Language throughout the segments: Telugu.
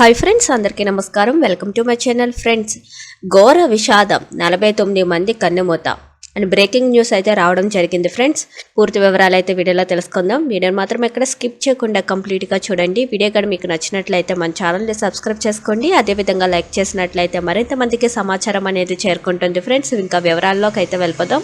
హాయ్ ఫ్రెండ్స్ అందరికీ నమస్కారం. Welcome to my channel friends. ఘోర విషాదం నలభై తొమ్మిది మంది కన్నుమూత. అండ్ బ్రేకింగ్ న్యూస్ అయితే రావడం జరిగింది ఫ్రెండ్స్. పూర్తి వివరాలు అయితే వీడియోలో తెలుసుకుందాం. వీడియోని మాత్రం ఎక్కడ స్కిప్ చేయకుండా కంప్లీట్గా చూడండి. వీడియో కానీ మీకు నచ్చినట్లయితే మన ఛానల్ని సబ్స్క్రైబ్ చేసుకోండి. అదేవిధంగా లైక్ చేసినట్లయితే మరింత మందికి సమాచారం అనేది చేరుకుంటుంది ఫ్రెండ్స్. ఇంకా వివరాల్లోకి అయితే వెళ్ళిపోదాం.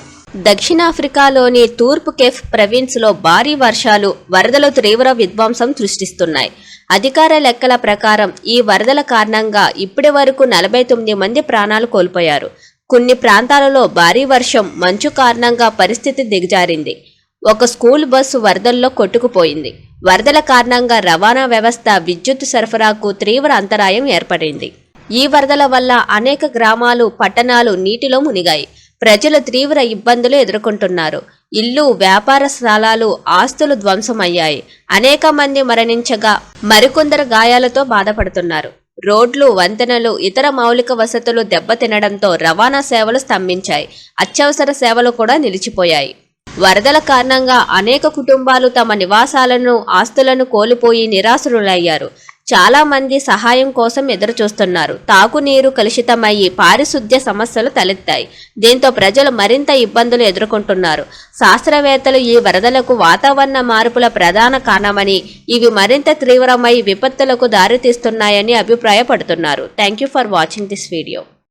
దక్షిణాఫ్రికాలోని తూర్పు కేఫ్ ప్రవిన్స్లో భారీ వర్షాలు వరదలు తీవ్ర విధ్వంసం సృష్టిస్తున్నాయి. అధికార లెక్కల ప్రకారం ఈ వరదల కారణంగా ఇప్పటి వరకు నలభై తొమ్మిది మంది ప్రాణాలు కోల్పోయారు. కొన్ని ప్రాంతాలలో భారీ వర్షం మంచు కారణంగా పరిస్థితి దిగజారింది. ఒక స్కూల్ బస్సు వరదల్లో కొట్టుకుపోయింది. వరదల కారణంగా రవాణా వ్యవస్థ విద్యుత్ సరఫరాకు తీవ్ర అంతరాయం ఏర్పడింది. ఈ వరదల వల్ల అనేక గ్రామాలు పట్టణాలు నీటిలో మునిగాయి. ప్రజలు తీవ్ర ఇబ్బందులు ఎదుర్కొంటున్నారు. ఇల్లు వ్యాపార స్థలాలు ఆస్తులు ధ్వంసమయ్యాయి. అనేక మంది మరణించగా మరికొందరు గాయాలతో బాధపడుతున్నారు. రోడ్లు వంతెనలు ఇతర మౌలిక వసతులు దెబ్బతినడంతో రవాణా సేవలు స్తంభించాయి. అత్యవసర సేవలు కూడా నిలిచిపోయాయి. వరదల కారణంగా అనేక కుటుంబాలు తమ నివాసాలను ఆస్తులను కోల్పోయి నిరాశులయ్యారు. చాలామంది సహాయం కోసం ఎదురుచూస్తున్నారు. తాగునీరు కలుషితమయ్యి పారిశుద్ధ్య సమస్యలు తలెత్తాయి. దీంతో ప్రజలు మరింత ఇబ్బందులు ఎదుర్కొంటున్నారు. శాస్త్రవేత్తలు ఈ వరదలకు వాతావరణ మార్పుల ప్రధాన కారణమని ఇవి మరింత తీవ్రమై విపత్తులకు దారితీస్తున్నాయని అభిప్రాయపడుతున్నారు. Thank you for watching this video